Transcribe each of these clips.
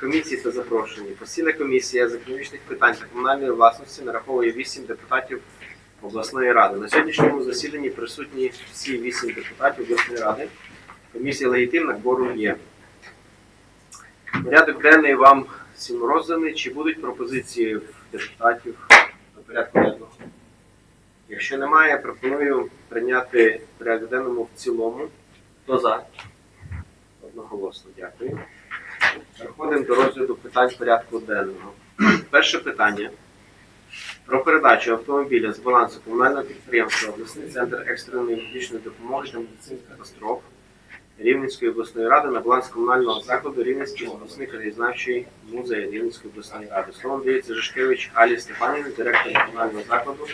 комісії та запрошені. Постійна комісія з економічних питань та комунальної власності нараховує 8 депутатів обласної ради. На сьогоднішньому засіданні присутні всі 8 депутатів обласної ради. Комісія легітимна, кворум є. Порядок денний вам всім розданий. Чи будуть пропозиції депутатів до порядку денного? Якщо немає, пропоную прийняти порядок денному в цілому. Хто за? Одноголосно, дякую. Переходимо до розгляду питань порядку денного. Перше питання про передачу автомобіля з балансу комунального підприємства обласний центр екстреної медичної допомоги та медицинських катастроф Рівненської обласної ради на баланс комунального закладу Рівненський обласний краєзнавчий музей Рівненської обласної ради. Словом дається Жишкевич Алі Степанівні, директор комунального закладу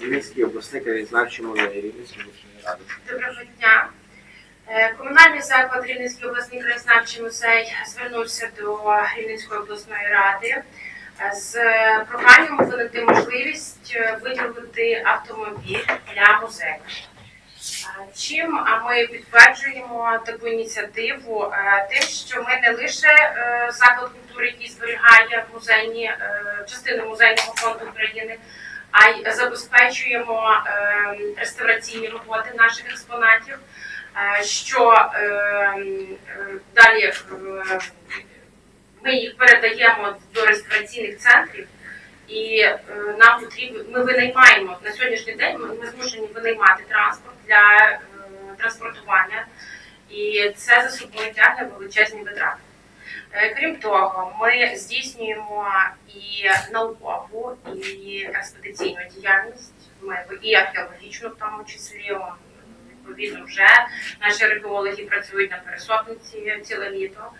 Рівненський обласний краєзнавчий музей Рівненської обласної ради. Доброго дня. Е, Комунальний заклад Рівненський обласний краєзнавчий музей звернувся до Рівненської обласної ради е, з проханням винайти можливість е, виділити автомобіль для музею. Чим ми підтверджуємо таку ініціативу тим, що ми не лише заклад культури, який зберігає музейні частини музейного фонду України, а й забезпечуємо е, реставраційні роботи наших експонатів, що е, е, далі е, ми їх передаємо до реставраційних центрів. І е, нам потрібно, ми винаймаємо на сьогоднішній день. Ми, змушені винаймати транспорт для е, транспортування, і це за собою тягне величезні витрати. Е, Крім того, ми здійснюємо і наукову, і експедиційну діяльність, і археологічну в тому числі. Відповідно, вже наші археологи працюють на пересопниці ціле літо,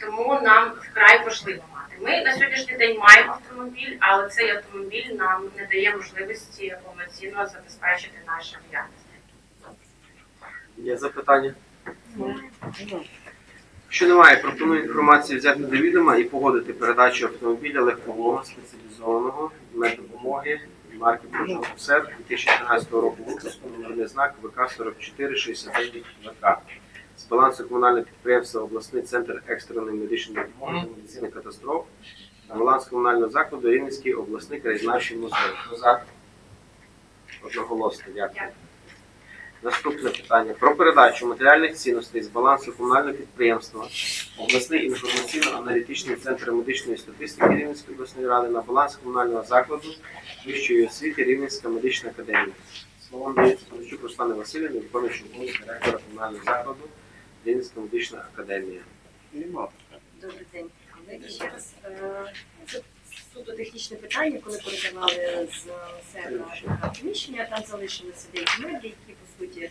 тому нам вкрай важливо мати. Ми на сьогоднішній день маємо автомобіль, але цей автомобіль нам не дає можливості повноцінно забезпечити нашу діяльність. Є запитання? Якщо немає, пропоную інформацію взяти до відома і погодити передачу автомобіля легкового спеціалізованого меддопомоги марки Peugeot ПСЕР 2013 року випуску номерний знак ВК 4469 ВК з балансу комунального підприємства обласний центр екстреної медичної допомоги та медицини катастроф та баланс комунального закладу Рівненський обласний краєзнавчий музей. Одноголосно, дякую. Наступне питання про передачу матеріальних цінностей з балансу комунального підприємства обласний інформаційно-аналітичний центр медичної статистики Рівненської обласної ради на баланс комунального закладу вищої освіти Рівненська медична академія. Словом дається Панчук Руслані Васильівні, виконуючи обов'язки директора комунального закладу Рівненська медична академія. Добрий день, колеги. Ще раз Е, це суто технічне питання, коли передавали з себе приміщення, там залишилися деякі меблі, які суті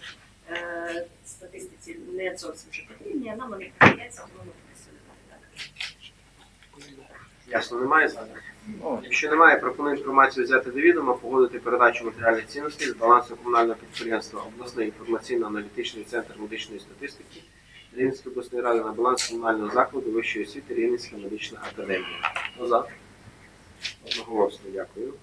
е, статистиці не зовсім вже потрібні, а нам вони придається, тому ми так. Ясно, немає запитань? Якщо немає, пропоную інформацію взяти до відома, погодити передачу матеріальних цінностей з балансу комунального підприємства обласний інформаційно-аналітичний центр медичної статистики Рівненської обласної ради на баланс комунального закладу вищої освіти Рівненська медична академія. Хто за? Одноголосно, дякую.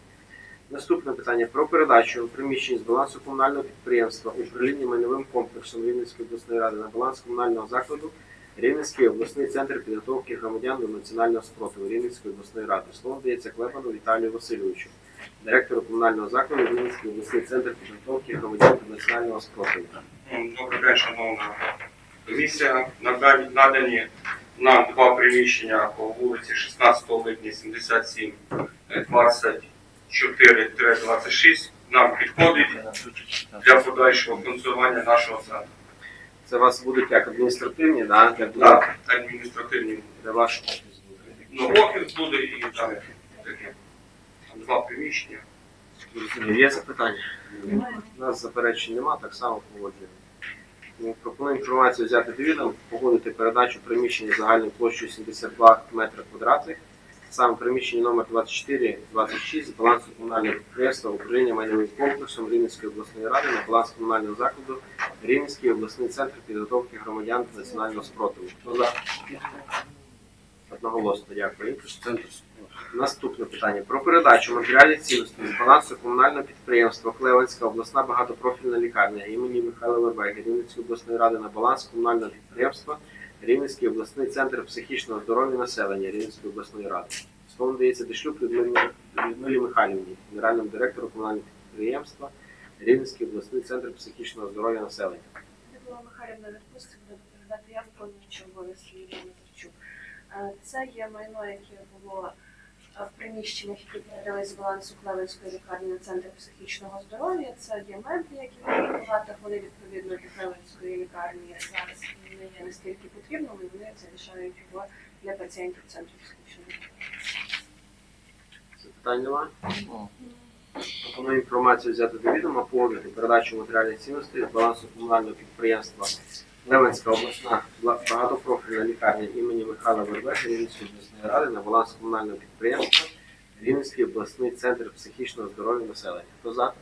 Наступне питання про передачу приміщень з балансу комунального підприємства управління майновим комплексом Рівненської обласної ради на баланс комунального закладу Рівненський обласний центр підготовки громадян до національного спротиву Рівненської обласної ради. Слово дається Клепану Віталію Васильовичу, директору комунального закладу Рівненський обласний центр підготовки громадян до національного спротиву. Добрий день, шановна комісія. Надані нам два приміщення по вулиці 16 липня 77 20 е, 4-26 нам підходить для подальшого функціонування нашого центру. Це у вас будуть як адміністративні, да? Для- Так, адміністративні. для вашого офісу. Ну, офіс буде і там таке. Два приміщення. Зрозуміло. Є запитання? У нас заперечень нема, так само погоджуємо. Ну, Пропоную інформацію взяти до відома, погодити передачу приміщення загальною площею 72 метри квадратних саме приміщення номер 24-26 з балансу комунального підприємства управління майновим комплексом Рівненської обласної ради на баланс комунального закладу Рівненський обласний центр підготовки громадян до національного спротиву. Одноголосно, дякую. Наступне питання про передачу матеріальних цінностей з балансу комунального підприємства Клевенська обласна багатопрофільна лікарня імені Михайла Вербеги Рівненської обласної ради на баланс комунального підприємства Рівненський обласний центр психічного здоров'я населення Рівненської обласної ради. Словом дається Дешлюк Людмилі, Михайлівні, генеральному директору комунального підприємства Рівненський обласний центр психічного здоров'я населення. Людмила Михайлівна відпустить, буде доповідати я обов'язки Юрія Назарчук. Е, Це є майно, яке було в приміщеннях, які передали з балансу Клевенської лікарні на центр психічного здоров'я. Це є меблі, які в вони відповідно для Клевенської лікарні зараз не є наскільки потрібними, і вони залишають його для пацієнтів центру психічного здоров'я. Пропоную інформацію взяти до відома, погодити передачу матеріальних цінностей з балансу комунального підприємства Левенська обласна багатопрофільна лікарня імені Михайла Вербега Рівненської обласної ради на баланс комунального підприємства Рівненський обласний центр психічного здоров'я населення. Хто за?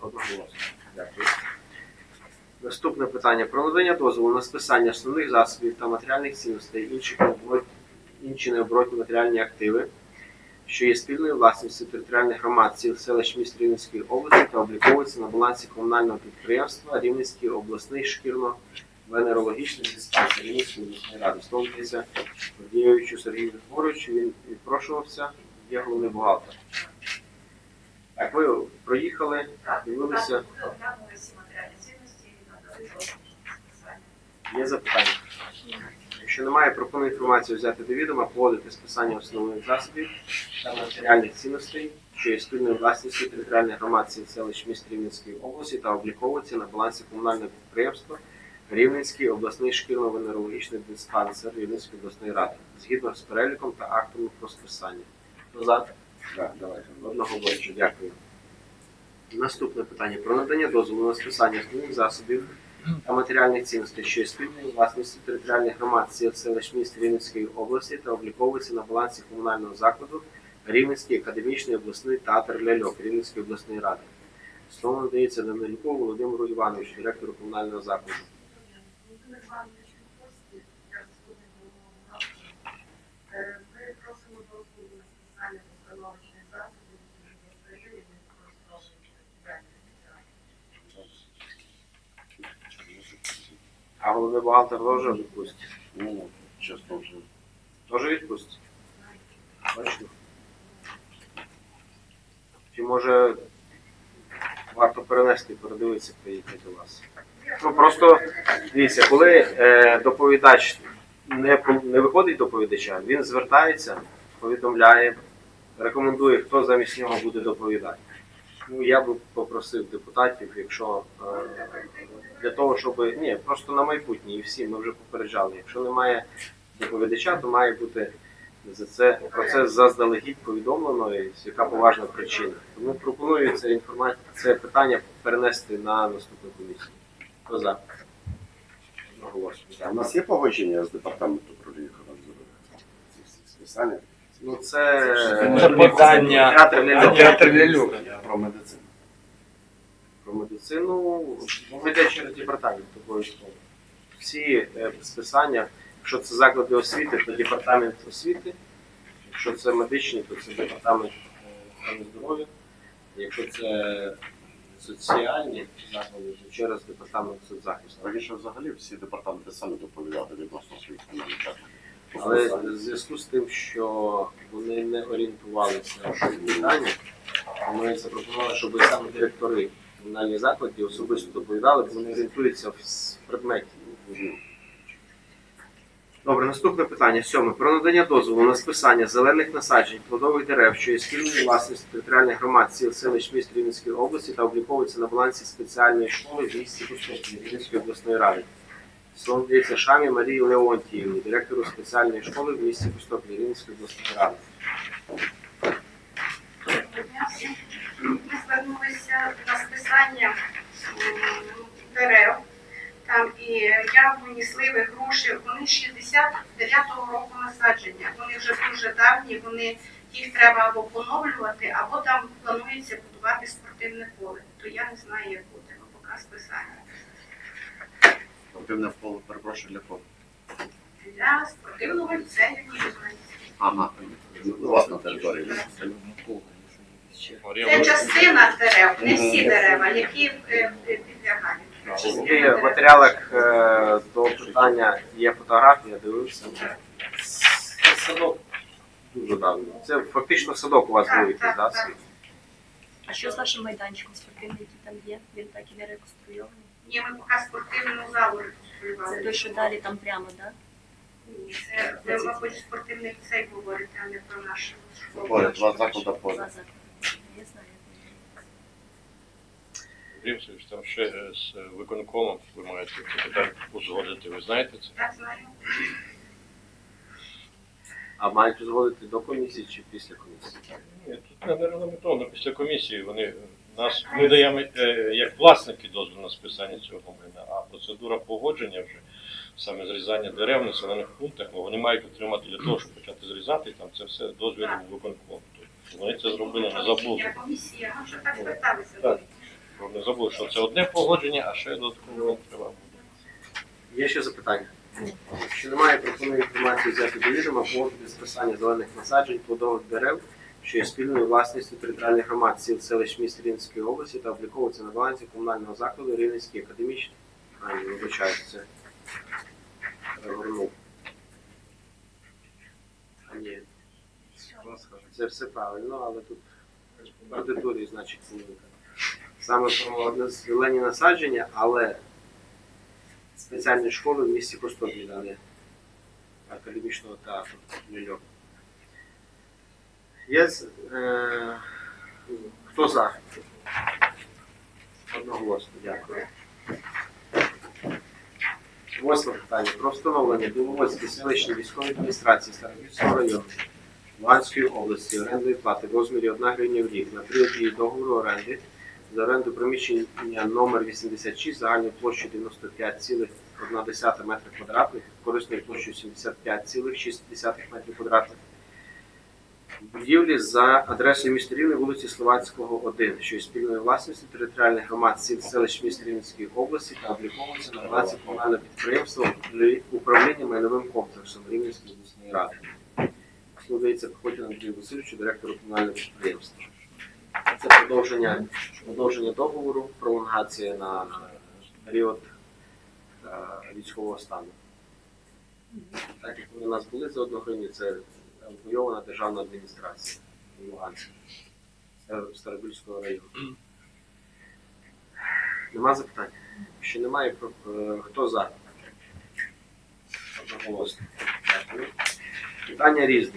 Одноголосно. Дякую. Наступне питання про надання дозволу на списання основних засобів та матеріальних цінностей інших інші необоротні матеріальні активи що є спільною власністю територіальних громад сіл селищ міст Рівненської області та обліковується на балансі комунального підприємства Рівненський обласний шкірно-венерологічний диспансер Рівненської обласної ради. Слово Гордієвичу Сергію Григоровичу. Він відпрошувався, є головний бухгалтер. Так, ви проїхали, дивилися, є запитання. Якщо немає, пропоную інформацію взяти до відома, погодити списання основних засобів та матеріальних цінностей, що є спільною власністю територіальних громад селищ міст Рівненської області та обліковується на балансі комунального підприємства Рівненський обласний шкірно-венерологічний диспансер Рівненської обласної ради, згідно з переліком та актом про списання. За? Так, давайте. Одного голосу, дякую. Наступне питання про надання дозволу на списання основних засобів та матеріальних цінностей, що є спільною власністю територіальних громад сіл селищ міст Рівненської області та обліковується на балансі комунального закладу Рівненський академічний обласний театр ляльок Рівненської обласної ради. Слово надається Данилюку Володимиру Івановичу, директору комунального закладу. Володимир Іванович Костів, я заступник головного бухгалтера. Е, Ми просимо дозволу на списання постановочних засобів, які є прийомі, ми використовуємо територіальні А головний бухгалтер теж відпустить. Ну, чесно вже. Теж відпустить? Бачите? Чи може варто перенести, передивитися, приїхати до вас? Ну просто дивіться, коли е, доповідач не, не виходить доповідача, він звертається, повідомляє, рекомендує, хто замість нього буде доповідати. Ну, я би попросив депутатів, якщо е, для того, щоб ні, просто на майбутнє і всі ми вже попереджали. Якщо немає доповідача, то має бути за це про це заздалегідь повідомлено, і яка поважна причина. Тому пропоную це інформацію, це питання перенести на наступну комісію. Хто за? А у нас є погодження з департаменту управління охорони здоров'я? Ну це Це питання театр ляльок. Про медицину. Медицину йде через департамент обов'язково. Всі е, списання, якщо це заклади освіти, то департамент освіти. Якщо це медичні, то це департамент е, охорони здоров'я. Якщо це соціальні заклади, то через департамент соцзахисту. Раніше взагалі всі департаменти самі доповідали відносно своїх закладів. Але в зв'язку з тим, що вони не орієнтувалися в питанні, ми запропонували, щоб саме директори комунальних закладів особисто доповідали, бо вони орієнтуються в предметі. Добре, наступне питання. Сьоме. Про надання дозволу на списання зелених насаджень плодових дерев, що є спільною власністю територіальних громад сіл селищ міст Рівненської області та обліковується на балансі спеціальної школи в місті Костопілі Рівненської обласної ради. Слово надається Шамі Марії Леонтіївні, директору спеціальної школи в місті Костопілі Рівненської обласної ради. Ми звернулися на списання дерев. Там і яблуні, сливи, груші, вони 69-го року насадження. Вони вже дуже давні, вони їх треба або поновлювати, або там планується будувати спортивне поле. То я не знаю, як буде, ну поки списання. Спортивне поле, перепрошую, для кого? Для спортивного ліцею Ніжинського. Ага, у вас на території. Це частина дерев, не всі дерева, які е, е, підлягають. В матеріалах е, до питання є фотографія, дивився. Це Садок дуже давно. Це фактично садок у вас був якийсь, Так, да? так, так. А що з вашим майданчиком спортивним, який там є? Він так і не реконструйований? Ні, ми поки спортивну залу Це реконструювали. той, що далі там прямо, так? Ні, Це ви, мабуть, спортивний ліцей говорите, а не про наш школу. Поряд, два заклади поряд. Я знаю. Там ще е, з виконкомом ви маєте це питання узгодити. Ви знаєте це? Так знаю. А мають узгодити до комісії чи після комісії? Ні, тут не регламентовано після комісії. Вони е, нас ми даємо е, як власники дозвіл на списання цього майна, а процедура погодження вже саме зрізання дерев в населених пунктах, ну, вони мають отримати для того, щоб почати зрізати, там це все дозвіл виконкому. Вони це зробили, не забули. Я комісія, ми вже так Не забули, що це одне погодження, а ще додатково треба буде. Є ще запитання? Якщо немає, пропоную інформацію взяти до відома, погодити списання зелених насаджень плодових дерев, що є спільною власністю територіальних громад сіл селищ міст Рівненської області та обліковується на балансі комунального закладу Рівненський академічний. А, вибачаю, це перегорнув. А ні, це все правильно, але тут партитурі, значить, помилка. Саме про зелені насадження, але спеціальної школи в місті Костомелі дали академічного театру Нью-Йорк. Є е, хто за? Одноголосно, дякую. Восьме питання. Про встановлення Біловодській селищній військової адміністрації Старобільського району Луганської області орендної плати в розмірі 1 гривня в рік на період дії договору оренди за оренду приміщення номер 86 загальною площею 95,1 метри квадратних, корисною площею 75,6 метрів квадратних. Будівлі за адресою міста Рівне, вулиці Словацького, 1, що є спільною власністю територіальних громад сіл селищ міста Рівненської області та обліковується на балансі комунального підприємства управління майновим комплексом Рівненської обласної ради. Слухається Похотін Андрію Васильовичу, директору комунального підприємства. Це продовження, продовження договору, пролонгація на період е, військового стану. Так як вони у нас були за одну гривню, це евакуйована державна адміністрація Луганська, Стар- Старобільського району. Нема запитань? Якщо немає, про- е, хто за? Одноголосно. Питання різне.